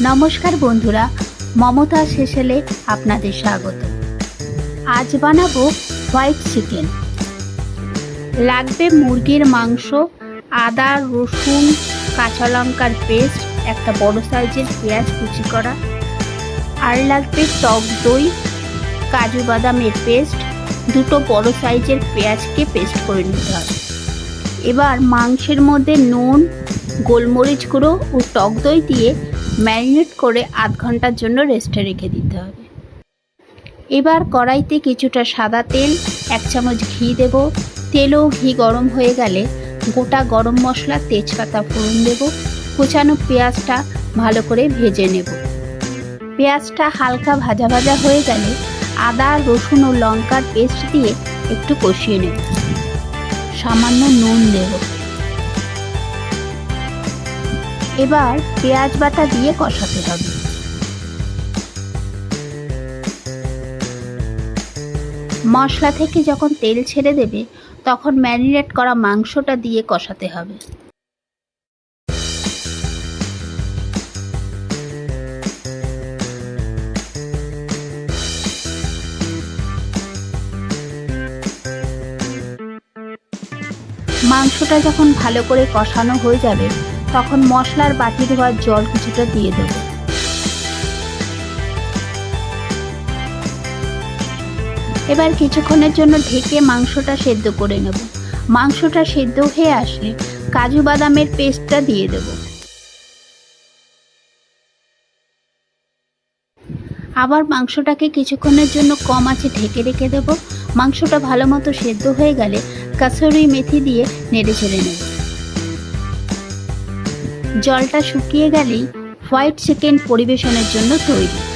নমস্কার বন্ধুরা, মমতা শেষেলে আপনাদের স্বাগত। আজ বানাবো হোয়াইট চিকেন। লাগবে মুরগির মাংস, আদা, রসুন, কাঁচা লঙ্কার পেস্ট, একটা বড় সাইজের পেঁয়াজ কুচি করা। আর লাগবে টক দই, কাজু বাদামের পেস্ট, দুটো বড় সাইজের পেঁয়াজকে পেস্ট করে নিতে হবে। এবার মাংসের মধ্যে নুন, গোলমরিচ গুঁড়ো ও টক দই দিয়ে ম্যারিনেট করে আধ ঘণ্টার জন্য রেস্টে রেখে দিতে হবে। এবার কড়াইতে কিছুটা সাদা তেল, এক চামচ ঘি দেব। তেল ও ঘি গরম হয়ে গেলে গোটা গরম মশলা, তেজপাতা, ফোড়ন দেব। কুচানো পেঁয়াজটা ভালো করে ভেজে নেব। পেঁয়াজটা হালকা ভাজা ভাজা হয়ে গেলে আদা, রসুন ও লঙ্কার পেস্ট দিয়ে একটু কষিয়ে নেব। সামান্য নুন দেব। এবার পেঁয়াজ বাটা দিয়ে কষাতে হবে। মশলা থেকে যখন তেল ছেড়ে দেবে, তখন ম্যারিনেট করা মাংসটা দিয়ে কষাতে হবে। মাংসটা যখন ভালো করে কষানো হয়ে যাবে তখন মশলার বাটি ধোয়ার জল কিছুটা দিয়ে দেবো। এবার কিছুক্ষণের জন্য ঢেকে মাংসটা সেদ্ধ করে নেব। মাংসটা সেদ্ধ হয়ে আসলে কাজু বাদামের পেস্টটা দিয়ে দেব। আবার মাংসটাকে কিছুক্ষণের জন্য কম আছে ঢেকে রেখে দেব। মাংসটা ভালো মতো সেদ্ধ হয়ে গেলে কাসুরি মেথি দিয়ে নেড়ে ছেড়ে নেব। জলটা শুকিয়ে গেলেই হোয়াইট চিকেন পরিবেশনের জন্য তৈরি।